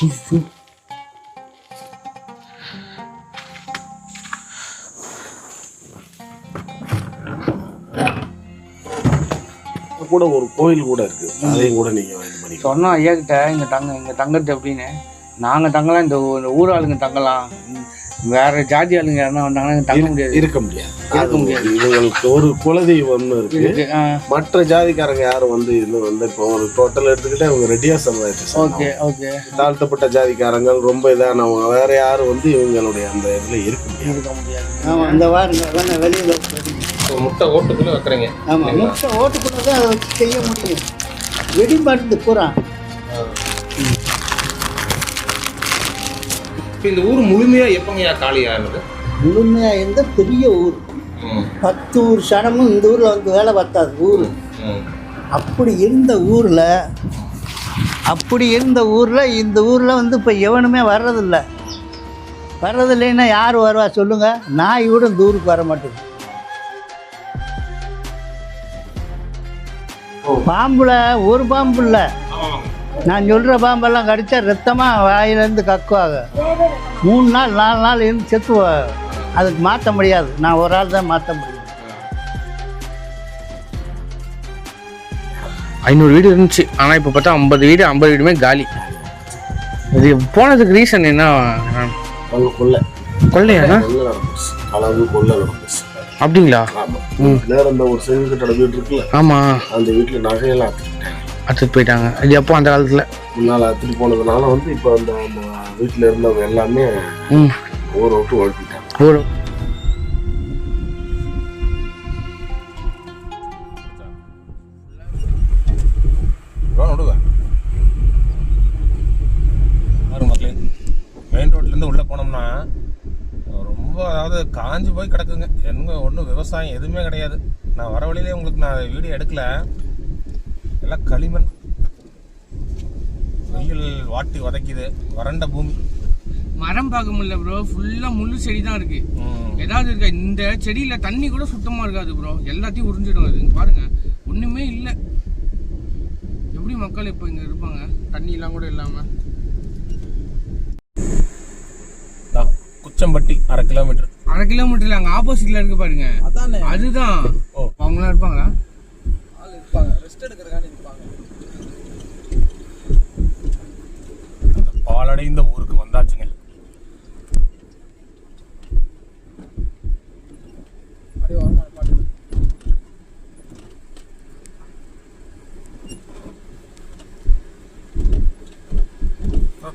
கூட ஒரு கோயில் கூட இருக்கு. அதையும் கூட நீங்க இது பண்ணிக்கலாம். சொன்னோம் ஐயா கிட்ட இங்கே தங்க இங்கே தங்கறது அப்படின்னு நாங்கள் தங்கலாம் இந்த ஊர் ஆளுங்க தங்கலாம். வேற ஜாதி ஆளுங்க யாருன்னா வந்தாங்கன்னா தங்க முடியாது. இருக்க முடியாது. இருக்க முடியாது. இவங்களுக்கு ஒரு குலதெய்வம்னு இருக்கு. மற்ற ஜாதிக்காரங்க யாரும் வந்து இன்னும் வந்து இப்போ ஒரு டோட்டல் எடுத்துக்கிட்டா இவங்க ரெட்டியா சமுதாயத்தை ஓகே. ஓகே. தாழ்த்தப்பட்ட ஜாதிக்காரங்கள் ரொம்ப இதானவங்க வேற யாரும் வந்து இவங்களுடைய அந்த இதுல இருக்க முடியாது. இருக்க முடியாது. ஆமாம் அந்த வாருங்க வெளியில் முட்டை ஓட்டுக்குள்ள வைக்கிறீங்க. ஆமாம் முட்டை ஓட்டுக்குள்ளே தான் செய்ய முடியும். வெடி மருந்து பூரா இப்போ இந்த ஊர் முழுமையா எப்பங்கய்யா காலி ஆனது? முழுமையாக இருந்த பெரிய ஊர்? பத்து ஊர் சனமும் இந்த ஊரில் வந்து வேலை பார்த்தாது ஊர். அப்படி இருந்த ஊரில் அப்படி இருந்த ஊரில் இந்த ஊரில் வந்து இப்போ எவனுமே வர்றதில்ல. வர்றதில்லைன்னா யார் வருவா சொல்லுங்கள் நாய் கூட இந்த ஊருக்கு வர மாட்டேங்குது பாம்புல ஒரு பாம்பு இல்லை. நான் சொல்கிற பாம்பெல்லாம் கடிச்சா ரத்தமாக வாயிலேருந்து கக்குவாங்க. மூணு நாள் நாலு நாள் இருந்து செத்துவாங்க. அதுக்கு மாற்ற முடியாது. நான் ஒரு ஆள் தான் மாற்ற முடியும். ஐநூறு வீடு இருந்துச்சு. ஆனால் இப்போ பார்த்தா ஐம்பது வீடு ஐம்பது வீடுமே காலி. இது போனதுக்கு ரீசன் என்ன? அவங்க கொள்ளை. கொள்ளையாண்ணா கொள்ளை நடந்துச்சு. களவு கொள்ளை அப்படிங்களா? ஆமா. நேரம் இந்த ஒரு செங்கல் கட்டட வீடு இருக்குல்ல? ஆமாம் அந்த வீட்டுல நகையெல்லாம் அத்துட்டு போயிட்டாங்க. இது எப்போ அந்த காலத்தில்? முன்னால் அத்துட்டு போனதுனால வந்து இப்போ அந்த வீட்டுல இருந்தவங்க எல்லாமே ஊரை விட்டு ஓடிட்டாங்க மக்களே மெயின் ரோட்லேருந்து உள்ளே போனோம்னா ரொம்ப அதாவது காஞ்சு போய் கிடக்குங்க. எங்க ஒன்றும் விவசாயம் எதுவுமே கிடையாது. நான் வர வழியிலே உங்களுக்கு நான் வீடியோ எடுக்கல. எல்லாம் களிமண். வெயில் வாட்டி வதைக்குது. வறண்ட பூமி. மரம் பார்க்க முடியல ப்ரோ ஃபுல்லா முள்ளு செடி தான் இருக்கு. ஏதாவது இருக்கா? இந்த செடியில தண்ணி கூட சுத்தமா இருக்காது ப்ரோ எல்லாத்தையும் உறிஞ்சிடும் அது. பாருங்க. ஒண்ணுமே இல்ல. எப்படி மக்கள் இப்போ இங்க இருப்பாங்க? தண்ணி எல்லாம் கூட இல்லாம. தா, குச்சம்பட்டி அரை கிலோமீட்டர். அரை கிலோமீட்டர்ல அங்க ஆப்போசிட்ல இருக்கு பாருங்க. அதுதான். ஓ. அவங்களாம் இருப்பாங்களா? அந்த பாலடைந்த ஊருக்கு வந்தாச்சுங்க.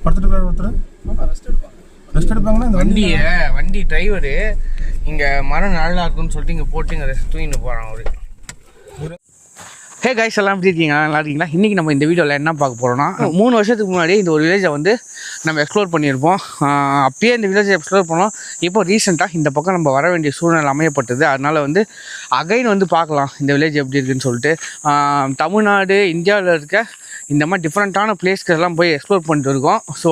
படுத்துட்டு இருக்காரு ஒருத்தர். ரெஸ்ட் எடுப்பாங்கன்னா இந்த வண்டி வண்டிய வண்டி டிரைவரு இங்க மரம் நல்லா இருக்குன்னு சொல்லிட்டு இங்க போட்டு இங்க ரெஸ்ட் தூங்கிட்டு போறான் அவரு. ஹே கைஸ் எல்லாம் எப்படி இருக்கீங்க? நல்லா இருக்கீங்களா? இன்றைக்கி நம்ம இந்த வீடியோவில் என்ன பார்க்க போகிறோம்னா மூணு வருஷத்துக்கு முன்னாடி இந்த ஒரு வில்லேஜை வந்து நம்ம எக்ஸ்ப்ளோர் பண்ணியிருப்போம். அப்பயே இந்த வில்லேஜை எக்ஸ்ப்ளோர் பண்ணோம். இப்போ ரீசெண்டாக இந்த பக்கம் நம்ம வர வேண்டிய சூழ்நிலை அமையப்பட்டது. அதனால் வந்து அகைன் வந்து பார்க்கலாம் இந்த வில்லேஜ் எப்படி இருக்குன்னு சொல்லிட்டு. தமிழ்நாடு இந்தியாவில் இருக்க இந்த மாதிரி டிஃப்ரெண்ட்டான பிளேஸ்க்கெல்லாம் போய் எக்ஸ்ப்ளோர் பண்ணிட்டு இருக்கோம். ஸோ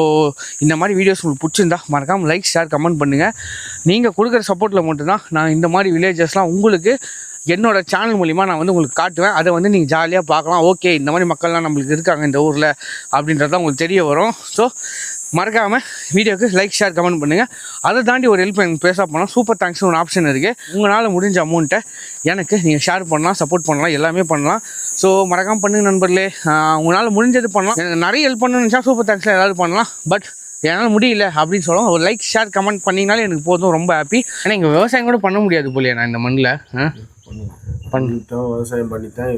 இந்த மாதிரி வீடியோஸ் உங்களுக்கு பிடிச்சிருந்தா மறக்காமல் லைக் ஷேர் கமெண்ட் பண்ணுங்கள் நீங்கள் கொடுக்குற சப்போர்ட்டில் மட்டும்தான் நான் இந்த மாதிரி வில்லேஜஸ்லாம் உங்களுக்கு என்னோட சேனல் மூலிமா நான் வந்து உங்களுக்கு காட்டுவேன். அதை வந்து நீங்கள் ஜாலியாக பார்க்கலாம். ஓகே இந்த மாதிரி மக்கள்லாம் நம்மளுக்கு இருக்காங்க இந்த ஊரில் அப்படின்றது உங்களுக்கு தெரிய வரும். ஸோ மறக்காமல் வீடியோக்கு லைக் ஷேர் கமெண்ட் பண்ணுங்கள் அதை தாண்டி ஒரு ஹெல்ப் எனக்கு பேச போனால் சூப்பர் தேங்க்ஸ்னு ஒரு ஆப்ஷன் இருக்குது உங்களால் முடிஞ்ச அமௌண்ட்டை எனக்கு நீங்கள் ஷேர் பண்ணலாம் சப்போர்ட் பண்ணலாம் எல்லாமே பண்ணலாம். ஸோ மறக்காமல் பண்ணுங்க நண்பர்களே. உங்களால் முடிஞ்சது பண்ணலாம். எனக்கு நிறைய ஹெல்ப் பண்ணணும்னு சூப்பர் தேங்க்ஸில் ஏதாவது பண்ணலாம். பட் என்னால் முடியல அப்படின்னு சொல்லுவோம் ஒரு லைக் ஷேர் கமெண்ட் பண்ணிங்கனாலே எனக்கு போதும். ரொம்ப ஹாப்பி ஆனால் இங்கே விவசாயம் கூட பண்ண முடியாது போலியா நான் இந்த மண்ணில் ஆ? பண்ணித்தான் விவசாயம் பண்ணித்தான்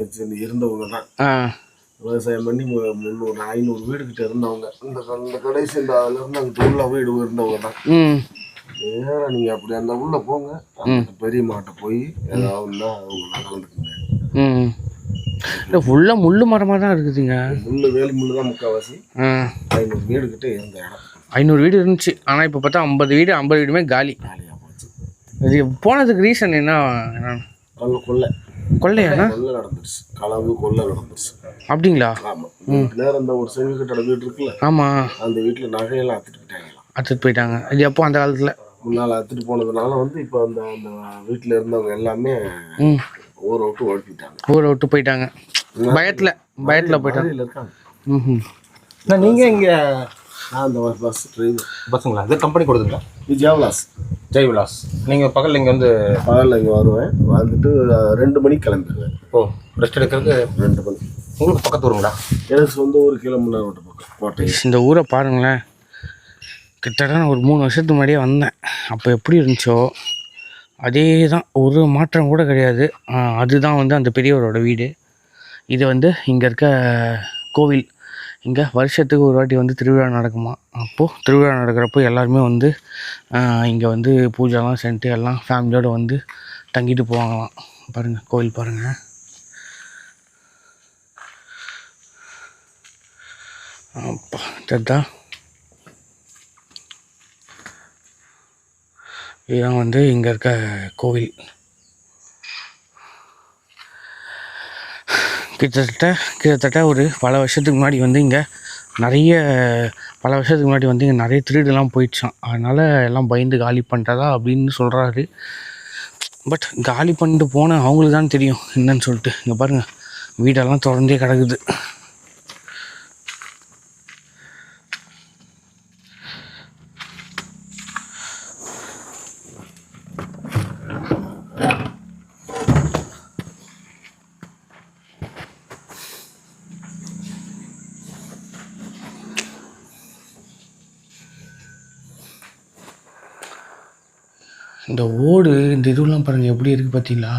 இருந்தவங்க தான். விவசாயம் பண்ணி முந்நூறு ஐநூறு வீடு கிட்ட இருந்தவங்க. இந்த இந்த கடைசி இந்த அதுல இருந்து அங்கே உள்ள வீடு இருந்தவங்க தான். ம். நேரா நீங்க அப்படி அந்த உள்ள போங்க. பெரிய மாட்டை போய் ஏதாவது அவங்க கலந்துக்குங்க. ம். இல்லை ஃபுல்லாக முள்ளு மரமாக தான் இருக்குதுங்க. முள்ளு வேலி முள்ளு தான் முக்கால்வாசி. ஐநூறு வீடு கிட்ட இருந்த இடம். ஐநூறு வீடு இருந்துச்சு. ஆனால் இப்போ பார்த்தா ஐம்பது வீடு ஐம்பது வீடுமே காலி. காலியாக போச்சு. இது போனதுக்கு ரீசன் என்ன என்ன? அங்கே கொள்ளை. கொள்ளையாண்ணா கொள்ளை நடந்துருச்சு. களவு கொள்ளை நடந்துருச்சு. அப்படிங்களா? ஆமா. நேரம் இந்த ஒரு செங்கல் கட்டட வீடு இருக்குல்ல ஆமாம் அந்த வீட்டுல நகையெல்லாம் அத்துக்கிட்டாங்களாம் அத்துட்டு போயிட்டாங்க. இது எப்போ அந்த காலத்தில்? முன்னால் அத்துட்டு போனதுனால வந்து இப்போ அந்த அந்த வீட்டுல இருந்தவங்க எல்லாமே ஊரை விட்டு ஓடிட்டாங்க ஊரை விட்டு போயிட்டாங்க. பயத்தில் பயத்தில் போயிட்டாங்க. ம் நீங்கள் இங்கே நான் அந்த பஸ் பஸ்ஸுங்களா? இது கம்பெனி கொடுக்குங்களா இது ஜெயவிலாஸ். ஜெய் விலாஸ் நீங்கள் பகலில் இங்கே வந்து பகலில் இங்கே வருவேன். வந்துட்டு ரெண்டு மணிக்கு கிளம்பிடுவேன். ஓ ரெஸ்ட் எடுக்கிறதுக்கு ரெண்டு மணி. உங்களுக்கு பக்கத்து ஊருங்களா? எனக்கு சொந்த ஒரு கிலோமீட்டர் விட்டு பக்கம் கோட்டை. இந்த ஊரை பாருங்களேன். கிட்டத்தட்ட நான் ஒரு மூணு வருஷத்துக்கு முன்னாடியே வந்தேன். அப்போ எப்படி இருந்துச்சோ அதே தான் ஒரு மாற்றம் கூட கிடையாது. அதுதான் வந்து அந்த பெரியவரோட வீடு. இது வந்து இங்கே இருக்க கோவில். இங்கே வருஷத்துக்கு ஒரு வாட்டி வந்து திருவிழா நடக்குமா? அப்போது திருவிழா நடக்கிறப்போ எல்லாருமே வந்து இங்கே வந்து பூஜைலாம் செஞ்சுட்டு எல்லாம் ஃபேமிலியோடு வந்து தங்கிட்டு போவாங்களாம். பாருங்கள் கோவில் பாருங்கள் அப்பா இதுதான் இதுதான் வந்து இங்கே இருக்க கோவில். கிட்டத்தட்ட கிட்டத்தட்ட ஒரு பல வருஷத்துக்கு முன்னாடி வந்து இங்கே நிறைய பல வருஷத்துக்கு முன்னாடி வந்து இங்கே நிறைய திருடுலாம் போயிடுச்சான் அதனால் எல்லாம் பயந்து காலி பண்ணுறதா அப்படின்னு சொல்கிறாரு பட் காலி பண்ணிட்டு போன அவங்களுக்கு தான் தெரியும் என்னன்னு சொல்லிட்டு. இங்கே பாருங்கள் வீடெல்லாம் திறந்தே கிடக்குது. இந்த ஓடு இந்த இதுவெல்லாம் பாருங்கள் எப்படி இருக்குது பார்த்தீங்களா?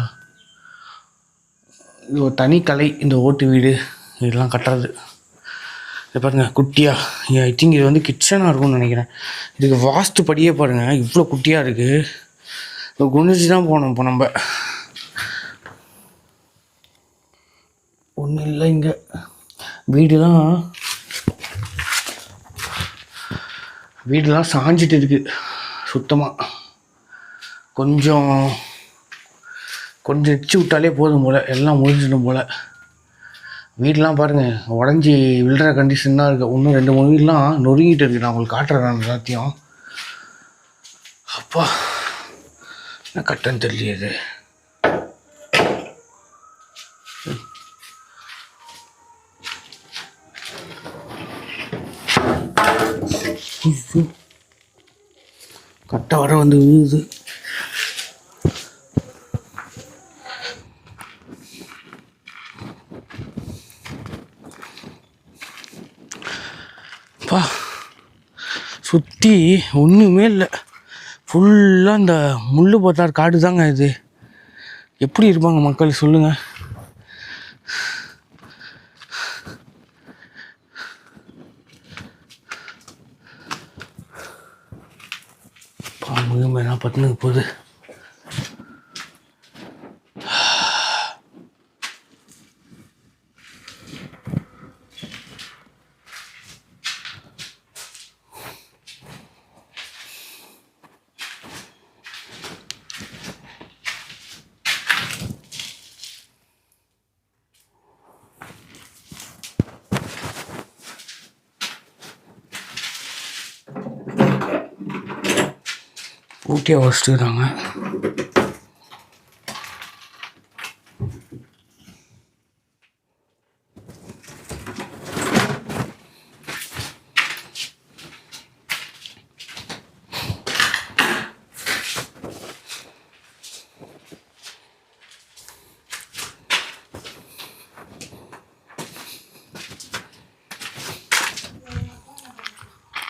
இது ஒரு தனி கலை இந்த ஓட்டு வீடு இதெல்லாம் கட்டுறது. இது பாருங்கள் குட்டியாக ஐ திங்க் இது வந்து கிச்சனாக இருக்கும்னு நினைக்கிறேன். இதுக்கு வாஸ்து படியே பாருங்கள் இவ்வளோ குட்டியாக இருக்குது குனிஞ்சு தான் போகணும் இப்போ நம்ம. ஒன்றும் இல்லை இங்கே. வீடுலாம் வீடுலாம் சாஞ்சிட்டு இருக்குது சுத்தமாக கொஞ்சம் கொஞ்சம் எச்சு விட்டாலே போதும் போல் எல்லாம் முடிஞ்சிடும் போல். வீடெலாம் பாருங்கள் உடஞ்சி விழுற கண்டிஷன் தான் இருக்குது இன்னும் ரெண்டு மூணு வீடெலாம் நொறுங்கிட்டு இருக்கு. நான் உங்களுக்கு காட்டுறேன் நான் எல்லாத்தையும். அப்பா என்ன கட்டன்னு தெரியுது கட்டை வர வந்து விழுது சுற்றி ஒன்றுமே இல்லை. ஃபுல்லாக இந்த முள்ளு பார்த்தாரு காடு தாங்க இது. எப்படி இருப்பாங்க மக்கள் சொல்லுங்கள் பாம்பு மேலாம் பத்துனுக்கு போகுது ஊட்டியை வச்சுட்டுறாங்க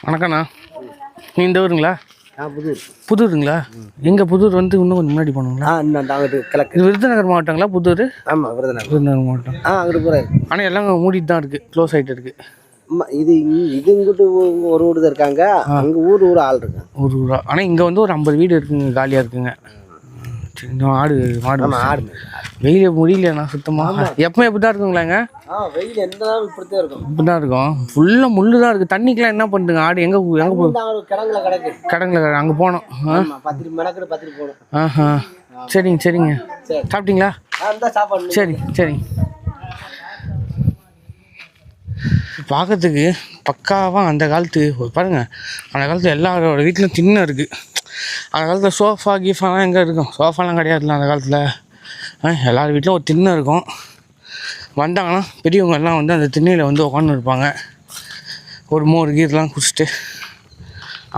வணக்கண்ணா. நீ இந்த ஊருங்களா? ஆ புதூர். புதூருங்களா? எங்க புதூர் வந்து இன்னும் கொஞ்சம் முன்னாடி போகணுங்களா? அங்கிட்டு கிழக்கு. விருதுநகர் மாவட்டங்களா புதூர்? ஆமாம் விருதுநகர். விருதுநகர் மாவட்டம். ஆ அங்கிட்டு போகிறேன் ஆனால் எல்லாம் மூடிட்டு தான் இருக்குது க்ளோஸ் ஆகிட்டு இருக்கு. இது இது இங்கிட்டு ஒரு வீடு தான் இருக்காங்க. அங்கே ஊர் ஊர் ஆள் இருக்காங்க. ஒரு ஊரா? ஆனால் இங்கே வந்து ஒரு ஐம்பது வீடு இருக்குங்க காலியாக இருக்குங்க. ஆடு மாடு ஆடு. வெயில் முடியலண்ணா சுத்தமாக எப்பவுமே இப்படி தான் இருக்குங்களாங்க வெயில் எந்த நாளும் இப்படித்தான் இருக்கும். இப்படி தான் இருக்கும். ஃபுல்லாக முள்ளு தான் இருக்குது தண்ணிக்கெலாம் என்ன பண்ணுங்க ஆடு எங்கே எங்கே போ இந்த ஒரு கிடங்குல கிடக்கு. கடங்கில் அங்கே போனோம். பத்திரி மெனக்கிட்டு பத்திரி போகணும் ஆஹா. சரிங்க சரிங்க. சரி. சாப்பிட்டீங்களா? சாப்பாடு. சரி சரிங்க பார்க்கறதுக்கு பக்காவாக அந்த காலத்து ஒரு பாருங்க. அந்த காலத்தில் எல்லாரோட வீட்டிலும் திண்ணை இருக்குது அந்த காலத்தில் சோஃபா கீஃபாலாம் எங்கே இருக்கும்? சோஃபாலாம் கிடையாதுல்ல அந்த காலத்தில். எல்லார் வீட்டிலும் ஒரு திண்ணை இருக்கும். வந்தாங்கன்னா பெரியவங்கெல்லாம் வந்து அந்த திண்ணையில் வந்து உட்காந்து இருப்பாங்க ஒரு மோர் கீர்லாம் குடிச்சிட்டு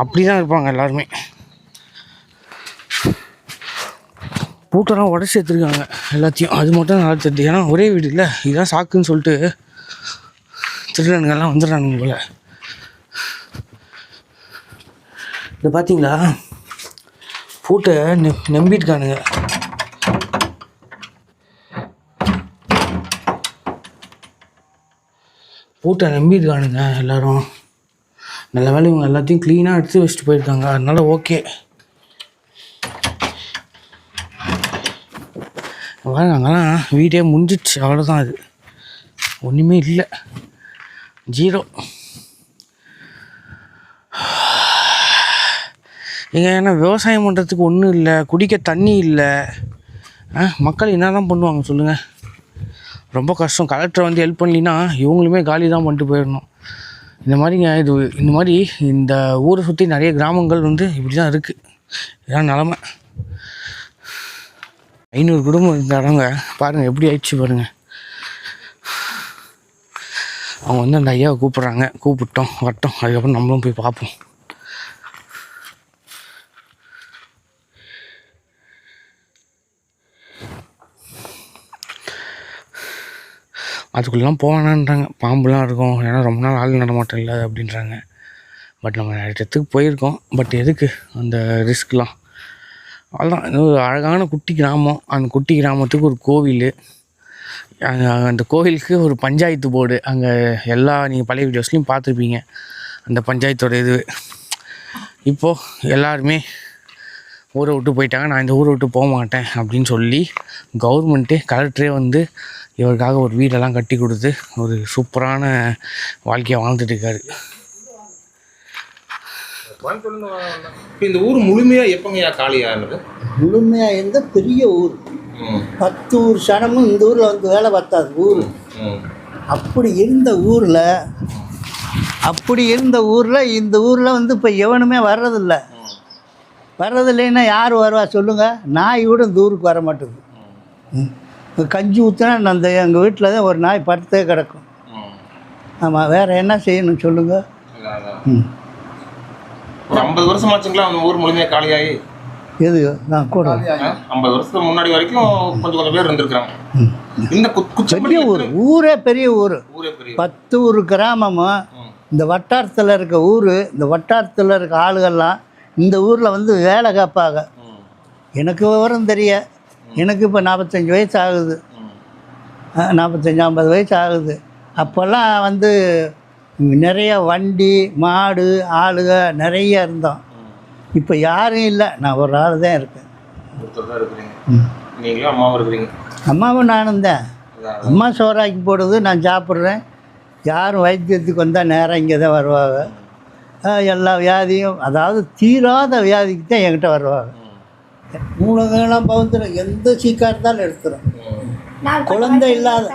அப்படி தான் இருப்பாங்க எல்லாருமே. பூட்டெல்லாம் உடச்சி எடுத்துருக்காங்க எல்லாத்தையும். அது மட்டும் நல்லா தெரியுது. ஏன்னா ஒரே வீடு இல்லை. இதுதான் சாக்குன்னு சொல்லிட்டு திருடனுங்கெல்லாம் வந்துடுறானுங்க போல. இது பார்த்தீங்களா பூட்டை நெ நம்பிட்டுக்கானுங்க பூட்டை நம்பியிருக்கானுங்க எல்லோரும். நல்ல வேலை இவங்க எல்லாத்தையும் க்ளீனாக எடுத்து வச்சுட்டு போயிருக்காங்க. அதனால் ஓகே நாங்கள்லாம் வீடே முடிஞ்சிடுச்சு. அவ்வளோதான் அது. ஒன்றுமே இல்லை. ஜீரோ எங்க ஏன்னா விவசாயம் பண்ணுறதுக்கு ஒன்றும் இல்லை. குடிக்க தண்ணி இல்லை. ஆ மக்கள் என்ன தான் பண்ணுவாங்க சொல்லுங்கள் ரொம்ப கஷ்டம். கலெக்டர் வந்து ஹெல்ப் பண்ணலின்னா இவங்களுமே காலி தான் பண்ணிட்டு போயிடணும். இந்த மாதிரிங்க இது இந்த மாதிரி இந்த ஊரை சுற்றி நிறைய கிராமங்கள் வந்து இப்படி தான் இருக்குது இதான் நிலமை. ஐநூறு குடும்பம் இருந்த இடங்க பாருங்கள் எப்படி ஆயிடுச்சு பாருங்கள் அவங்க வந்து அந்த ஐயாவை கூப்பிட்றாங்க. கூப்பிட்டோம் வரட்டும் அதுக்கப்புறம் நம்மளும் போய் பார்ப்போம். அதுக்குள்ளெலாம் போவேணான்றாங்க. பாம்புலாம் இருக்கும். ஏன்னா ரொம்ப நாள் ஆள் நடமாட்டம் இல்லை அப்படின்றாங்க. பட் நம்ம நிறைய இடத்துக்கு போயிருக்கோம். பட் எதுக்கு அந்த ரிஸ்க்லாம் அதுதான் ஒரு அழகான குட்டி கிராமம். அந்த குட்டி கிராமத்துக்கு ஒரு கோவில். அந்த கோவிலுக்கு ஒரு பஞ்சாயத்து போர்டு. அங்கே எல்லா நீங்கள் பழைய வீடியோஸ்லையும் பார்த்துருப்பீங்க. அந்த பஞ்சாயத்தோட இது. இப்போது எல்லாருமே ஊரை விட்டு போயிட்டாங்க. நான் இந்த ஊரை விட்டு போக மாட்டேன் அப்படின்னு சொல்லி கவர்மெண்ட்டே கலெக்டரே வந்து இவருக்காக ஒரு வீடெல்லாம் கட்டி கொடுத்து ஒரு சூப்பரான வாழ்க்கையை வாழ்ந்துட்டு இருக்காரு. இப்போ இந்த ஊர் முழுமையா எப்பங்கய்யா காலியானது முழுமையாக இருந்த பெரிய ஊர். பத்து ஊர் சனமும் இந்த ஊரில் வந்து வேலை பார்த்தாது ஊர். அப்படி இருந்த ஊரில் அப்படி இருந்த ஊரில் இந்த ஊரில் வந்து இப்போ எவனுமே வர்றதில்ல. வர்றதில்லைன்னா யார் வருவா சொல்லுங்கள் நாய் கூட இந்த ஊருக்கு வர மாட்டேங்குது ம். இப்ப கஞ்சி ஊற்றினா அந்த எங்கள் வீட்டில் தான் ஒரு நாய் படுத்தே கிடக்கும். ஆமாம் வேறு என்ன செய்யணும் சொல்லுங்கள். ம் ஒரு ஐம்பது வருஷம் ஆச்சுங்களா அந்த ஊர் முழுமையா காலியாகி? எது நான் கூட. ஐம்பது வருஷத்துக்கு முன்னாடி வரைக்கும் கொஞ்சம் கொஞ்சம் பேர் இருந்திருக்காங்க இந்த பெரிய ஊர். ஊரே பெரிய ஊர். பத்து ஊர் கிராமமும். இந்த வட்டாரத்தில் இருக்க ஊர் இந்த வட்டாரத்தில் இருக்க ஆளுகள்லாம் இந்த ஊரில் வந்து வேலை காப்பாங்க ம் எனக்கு விவரம் தெரிய. எனக்கு இப்போ நாற்பத்தஞ்சு வயசு ஆகுது. நாற்பத்தஞ்சு ஐம்பது வயசு ஆகுது. அப்போல்லாம் வந்து நிறைய வண்டி மாடு ஆளுக நிறைய இருந்தோம். இப்போ யாரும் இல்லை. நான் ஒரு ஆள் தான் இருக்கேன். அம்மாவும் நானும் தான். அம்மா சோறாக்கி போடுறது நான் சாப்பிட்றேன். யாரும் வைத்தியத்துக்கு வந்தால் நேரம் இங்கே தான் வருவாங்க. எல்லா வியாதியும் அதாவது தீராத வியாதிக்கு தான் என்கிட்ட வருவாங்க. மூலங்கள்லாம் பவுந்துடும் எந்த சீக்காக இருந்தாலும் எடுத்துரும். ம் குழந்தை இல்லாத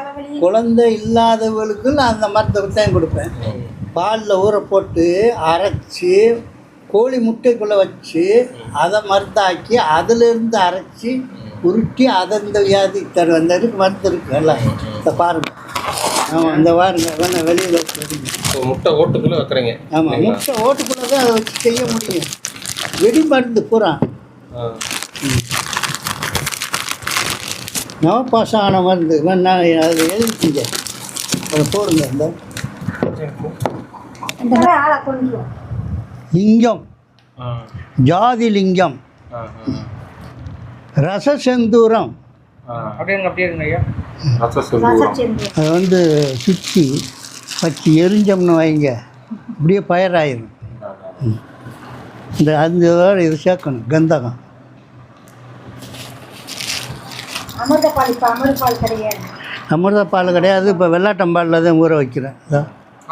குழந்தை இல்லாதவர்களுக்கு நான் அந்த மருந்தை தான் கொடுப்பேன். பாலில் ஊற போட்டு அரைச்சி கோழி முட்டைக்குள்ளே வச்சு அதை மருந்தாக்கி அதிலிருந்து அரைச்சி உருட்டி அதை இந்த வியாதி அந்த இதுக்கு மருந்து இருக்கு எல்லாம். இந்த பாருங்க. ஆமாம் இந்த பாருங்க வேணா வெளியில் முட்டை ஓட்டுக்குள்ள வைக்கிறீங்க. ஆமாம் முட்டை ஓட்டுக்குள்ளே தான் அதை வச்சு செய்ய முடியும். வெடி மருந்து பூரா. ஆ. நவபாசமான மருந்து வேணா அது எழுதிக்கிங்க அதை போடுங்க இந்த. லிங்கம். ஆ. ஜாதி லிங்கம். ஆ, அப்படியே அப்படியே ஐயா. அது வந்து சுற்றி வச்சு எரிஞ்சோம்னு வைங்க. அப்படியே பயிராயிரும். இந்த அந்த வேறு இது சேர்க்கணும் கந்தகம். அமிர்தபால் இப்போ கிடையாது அமிர்த பால் கிடையாது இப்போ வெள்ளாட்டம்பாலில் தான் ஊற வைக்கிறேன். இதோ.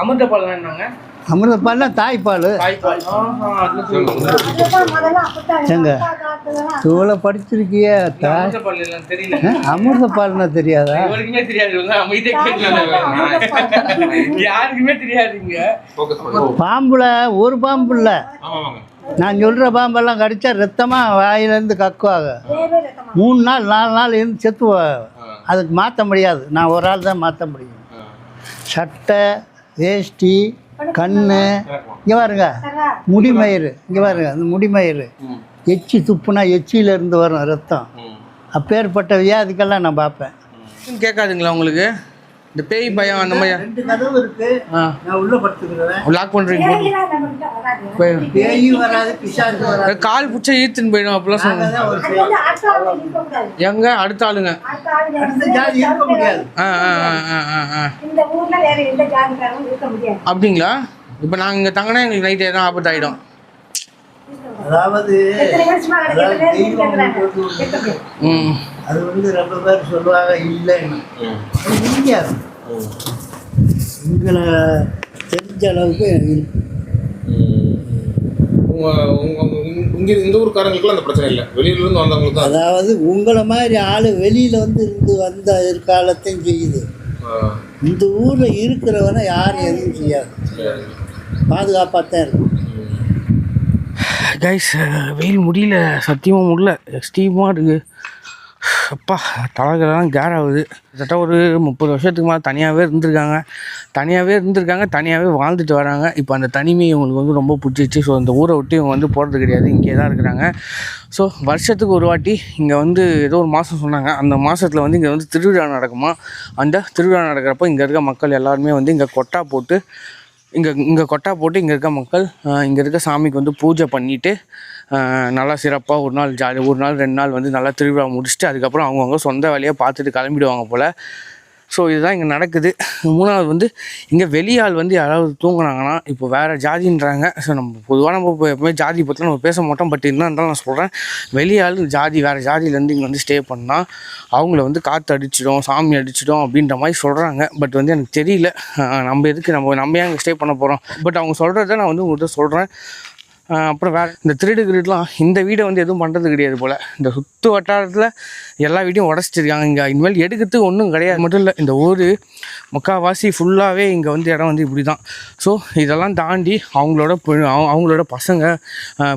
அமிர்த பால் என்னங்க? அமிர்த பால்னா தாய்ப்பால். காலத்துலலாம் இவ்வளோ படிச்சிருக்கிய தாய் அமிர்த பால் இல்லைன்னு தெரியல. அமிர்த பால்னா தெரியாதா? பாம்புல ஒரு பாம்பு இல்லை. நான் சொல்கிற பாம்பெல்லாம் கடிச்சா ரத்தமாக வாயிலேருந்து கக்குவாங்க. மூணு நாள் நாலு நாள் இருந்து செத்துவாங்க அதுக்கு மாற்ற முடியாது. நான் ஒரு ஆள் தான் மாற்ற முடியும். சட்டை வேஷ்டி கண்ணு. இங்கே பாருங்க. முடிமயிறு இங்கே பாருங்க. அந்த முடிமயிறு எச்சி துப்புனா எச்சியில இருந்து வரும் ரத்தம். அப்பேற்பட்ட வியாதிக்கெல்லாம் நான் பார்ப்பேன். கேட்காதுங்களா உங்களுக்கு? இந்த பேய் பயம் அந்த மாதிரி ரெண்டு கதவு இருக்கு. ஆ. நான் உள்ள படுத்துக்கிறேன். லாக் பண்ணுறீங்க போட்டு பேயெல்லாம் நம்மகிட்ட வராது. போய். பேயும் வராது பிசாசு வராது. கால் பிடிச்சா ஈத்துன்னு போயிடும் அப்படிலாம் சொன்னாங்க. எங்க? அடுத்த ஆளுங்க. அப்படிங்களா? இப்போ நாங்கள் இங்கே தங்கினா எங்களுக்கு நைட் எதாவது ஆபத்து ஆகிடும் அதாவது. ம். அது வந்து ரொம்ப பேர் சொல்லுவாங்க இல்லைன்னு. முடியாது உங்களை தெரிஞ்ச அளவுக்கு இருக்கு. உங்க உங்க உங்க- இங்க இந்த ஊருக்காரங்களுக்குலாம் அந்த பிரச்சனை இல்லை. வெளியில இருந்து வந்தவங்களுக்கு தான். அதாவது உங்களை மாதிரி ஆள் வெளியில வந்து இருந்து வந்த காலத்தையும் செய்யுது. இந்த ஊர்ல இருக்கிறவனை யாரும் எதுவும் செய்யாது. சரி. பாதுகாப்பாக தான் இருக்கும் கைஸ் வெயில் முடியல. சத்தியமாக முடியல. எக்ஸ்ட்ரீமாக இருக்குது அப்பா தலைகளெல்லாம் கேர் ஆகுது கிட்டத்தட்ட ஒரு முப்பது வருஷத்துக்கு மேலே தனியாகவே இருந்திருக்காங்க. தனியாகவே இருந்திருக்காங்க தனியாகவே வாழ்ந்துட்டு வராங்க. இப்போ அந்த தனிமை இவங்களுக்கு வந்து ரொம்ப பிடிச்சிச்சு ஸோ அந்த ஊரை விட்டு இவங்க வந்து போகிறது கிடையாது. இங்கே தான் இருக்கிறாங்க. ஸோ வருஷத்துக்கு ஒரு வாட்டி இங்கே வந்து ஏதோ ஒரு மாதம் சொன்னாங்க. அந்த மாதத்தில் வந்து இங்கே வந்து திருவிழா நடக்குமா? அந்த திருவிழா நடக்கிறப்போ இங்கே இருக்க மக்கள் எல்லாருமே வந்து இங்கே கொட்டா போட்டு இங்கே இங்கே கொட்டா போட்டு இங்கே இருக்க மக்கள் இங்கே இருக்க சாமிக்கு வந்து பூஜை பண்ணிவிட்டு நல்லா சிறப்பாக ஒரு நாள் ஜாலி ஒரு நாள் ரெண்டு நாள் வந்து நல்லா திருவிழா முடிச்சுட்டு அதுக்கப்புறம் அவங்கவுங்க சொந்த வேலையை பார்த்துட்டு கிளம்பிடுவாங்க போல். ஸோ இதுதான் இங்கே நடக்குது. மூணாவது வந்து இங்கே வெளியாள் வந்து யாராவது தூங்குனாங்கன்னா இப்போ வேறு ஜாதின்றாங்க. ஸோ நம்ம பொதுவாக நம்ம இப்போ எப்பவுமே ஜாதி பற்றி நம்ம பேச மாட்டோம். பட் என்ன இருந்தாலும் நான் சொல்கிறேன் வெளியாள் ஜாதி வேறு ஜாதியிலேருந்து இங்கே வந்து ஸ்டே பண்ணால் அவங்கள வந்து காற்று அடிச்சிடும் சாமி அடிச்சிடும் அப்படின்ற மாதிரி சொல்கிறாங்க பட் வந்து எனக்கு தெரியல. நம்ம எதுக்கு நம்ம நம்ம ஏன் இங்கே ஸ்டே பண்ண போகிறோம் பட் அவங்க சொல்கிறத நான் வந்து உங்கள்கிட்ட சொல்கிறேன் அப்புறம் வேறு இந்த திருடு கிருடுலாம் இந்த வீடை வந்து எதுவும் பண்ணுறது கிடையாது போல். இந்த சுற்று வட்டாரத்தில் எல்லா வீட்டையும் உடச்சிருக்காங்க இங்கே இனிமேல் எடுக்கிறதுக்கு ஒன்றும் கிடையாது. மட்டும் இல்லை இந்த ஊர் முக்கால்வாசி ஃபுல்லாகவே இங்கே வந்து இடம் வந்து இப்படி தான் ஸோ இதெல்லாம் தாண்டி அவங்களோட பொ- அவங்க- அவங்களோட பசங்க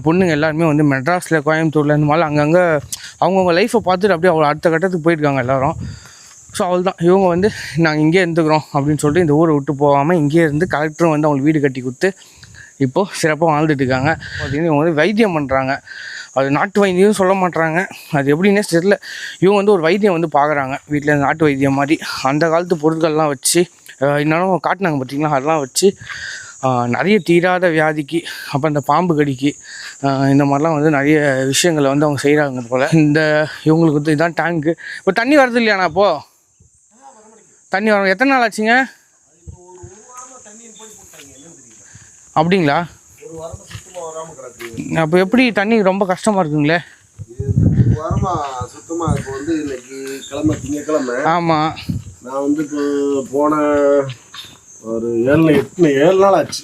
பொண்ணுங்க எல்லாருமே வந்து மெட்ராஸில் கோயம்புத்தூரில் இந்த மாதிரி அங்கங்கே அவங்கவுங்க லைஃப்பை பார்த்துட்டு அப்படியே அவ்வளோ அடுத்த கட்டத்துக்கு போயிருக்காங்க எல்லோரும். ஸோ அவள் தான் இவங்க வந்து நாங்கள் இங்கே இருந்துக்கிறோம் அப்படின்னு சொல்லிட்டு இந்த ஊரை விட்டு போகாமல் இங்கேயே இருந்து கலெக்டரும் வந்து அவங்களுக்கு வீடு கட்டி கொடுத்து இப்போது சிறப்பாக வாழ்ந்துட்டுருக்காங்க இருக்காங்க. இவங்க வந்து வைத்தியம் பண்ணுறாங்க அது நாட்டு வைத்தியம் சொல்ல மாட்றாங்க. அது எப்படின்னே தெரியல. இவங்க வந்து ஒரு வைத்தியம் வந்து பார்க்குறாங்க வீட்டில் நாட்டு வைத்தியம் மாதிரி. அந்த காலத்து பொருட்கள்லாம் வச்சு அஹ் இன்னும் காட்டினாங்க பார்த்தீங்களா அதெல்லாம் வச்சு நிறைய தீராத வியாதிக்கு அப்புறம் இந்த பாம்பு கடிக்கு இந்த மாதிரிலாம் வந்து நிறைய விஷயங்களை வந்து அவங்க செய்கிறாங்க போல். இந்த இவங்களுக்கு வந்து இதான் டேங்க்கு இப்போ தண்ணி வரது இல்லையாண்ணா அப்போது தண்ணி வர எத்தனை நாள் ஆச்சுங்க? அப்படிங்களா? அப்போ எப்படி தண்ணி ரொம்ப கஷ்டமாக இருக்குங்களே? ஒரு வாரமா சுத்தமா இப்போ வந்து இன்னைக்கு கிழமை திங்கக்கிழமை ஆமாம் நான் வந்து இப்போ போன ஒரு ஏழு எட்டு ஏழு நாள் ஆச்சு.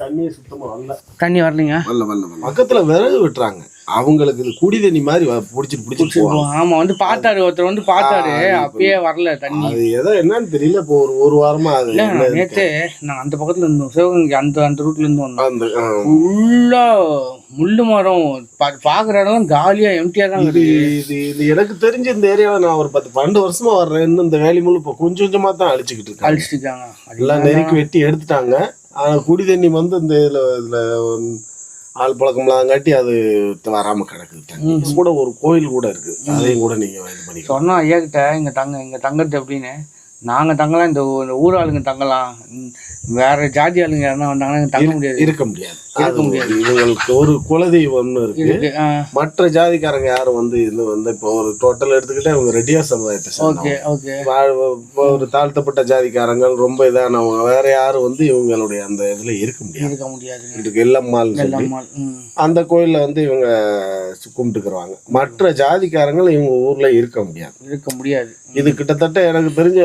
தண்ணியே சுத்தமா வரல. தண்ணி வரலைங்க? வரல வரல வரல. பக்கத்துல விறகு வெட்டுறாங்க. அவங்களுக்கு இது குடி தண்ணி மாதிரி புடிச்சிட்டு போவாங்க. ஆமாம் வந்து பார்த்தாரு ஒருத்தர் வந்து பார்த்தாரு அப்பயே வரல தண்ணி. அது ஏதோ என்னன்னு தெரியல இப்போ ஒரு ஒரு வாரமா அது நேற்று நான் அந்த பக்கத்தில் இருந்தோம் சிவகங்கை அந்த அந்த ரூட்ல இருந்து வந்தோம். ஃபுல்லாக முள்ளு மரம் பா- பார்க்குற இடம் காலியாக எம்டியாக தான் இது இது எனக்கு தெரிஞ்ச இந்த ஏரியாவில் நான் ஒரு பத்து பன்னெண்டு வருஷமா வர்றேன். இந்த வேலி முழு இப்போ கொஞ்சம் கொஞ்சமா தான் அழிச்சுக்கிட்டு இருக்காங்க. அழிச்சிட்டு இருக்காங்க. எல்லாம் நெருக்கி வெட்டி எடுத்துட்டாங்க. ஆனா குடி தண்ணி வந்து இந்த இதுல இதுல ஆள் பழக்கம்லாங்காட்டி அது வராம கிடக்குது தண்ணி. கூட ஒரு கோயில் கூட இருக்கு. அதையும் கூட நீங்க இது பண்ணிக்கலாம். சொன்னோம் ஐயா கிட்ட இங்கே தங்க இங்கே தங்குறது அப்படின்னு நாங்கள் தங்கலாம் இந்த ஊர் ஆளுங்க தங்கலாம். வேற ஜாதி ஆளுங்க யாருன்னா வந்தாங்கன்னா தங்க முடியாது. இருக்க முடியாது. அது இவங்களுக்கு ஒரு குலதெய்வம் ஒண்ணு இருக்கு இருக்கு மற்ற ஜாதிக்காரங்க யாரும் வந்து இது வந்து இப்போ ஒரு டோட்டல் எடுத்துக்கிட்டா இவங்க ரெட்டியார் சமுதாயத்தை ஓகே. ஓகே. ஒரு தாழ்த்தப்பட்ட ஜாதிக்காரங்கள் ரொம்ப இதானவங்க. வேற யாரும் வந்து இவங்களுடைய அந்த இதுல இருக்க முடியாது. இருக்க முடியாது. இதுக்கு எல்லம்மாள் அந்த கோயில்ல வந்து இவங்க கும்பிட்டுக்குறாங்க மற்ற ஜாதிக்காரங்கள் இவங்க ஊர்ல இருக்க முடியாது. இருக்க முடியாது. இது கிட்டத்தட்ட எனக்கு தெரிஞ்சு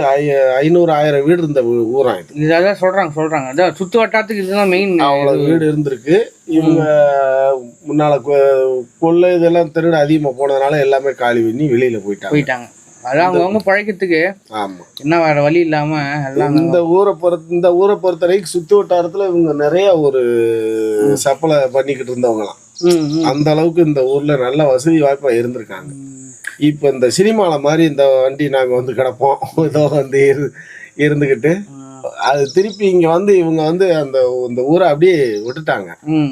ஐநூறு ஆயிரம் வீடு இருந்த ஊரா இது. இது அதான் சொல்கிறாங்க சொல்கிறாங்க அதான் சுற்று வட்டாரத்துக்கு இதுதான் மெயின் அவ்வளவு வீடு இருந்திருக்கு. இவங்க முன்னால கொள்ளை இதெல்லாம் திருடு அதிகமா போனதுனால எல்லாமே காலி பண்ணி வெளியில போயிட்டாங்க. போயிட்டாங்க. அதான் அவங்கவுங்க பழைக்கிறதுக்கு ஆமா. என்ன வேற வழி இல்லாமல் எல்லாம் இந்த ஊரை பொறுத்த இந்த ஊரை பொறுத்த வரைக்கும் சுத்து வட்டாரத்துல இவங்க நிறைய ஒரு சப்பலை பண்ணிக்கிட்டு இருந்தவங்களாம். அந்த அளவுக்கு இந்த ஊர்ல நல்ல வசதி வாய்ப்பா இருந்திருக்காங்க. இப்போ இந்த சினிமால மாதிரி இந்த வண்டி நாங்க வந்து கிடப்போம். ஏதோ வந்து இரு இருந்துக்கிட்டு அது திருப்பி இங்க வந்து இவங்க வந்து அந்த இந்த ஊரை அப்படியே விட்டுட்டாங்க. ம்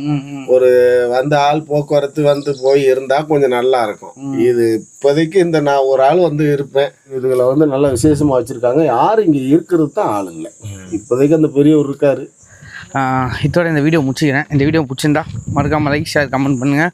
வந்து ஆள் போக்குவரத்து வந்து போய் இருந்தா கொஞ்சம் நல்லா இருக்கும். இது இப்போதைக்கு இந்த நான் ஒரு ஆள் வந்து இருப்பேன். இதுகளை வந்து நல்ல விசேஷமா வச்சிருக்காங்க. யாரும் இங்க இருக்கிறது தான் ஆள் இல்லை. இப்போதைக்கு அந்த பெரியவர் இருக்காரு. இதோட இந்த வீடியோ முடிச்சுக்கிறேன். இந்த வீடியோ பிடிச்சிருந்தா மறக்காமல் லைக் ஷேர் கமெண்ட் பண்ணுங்கள்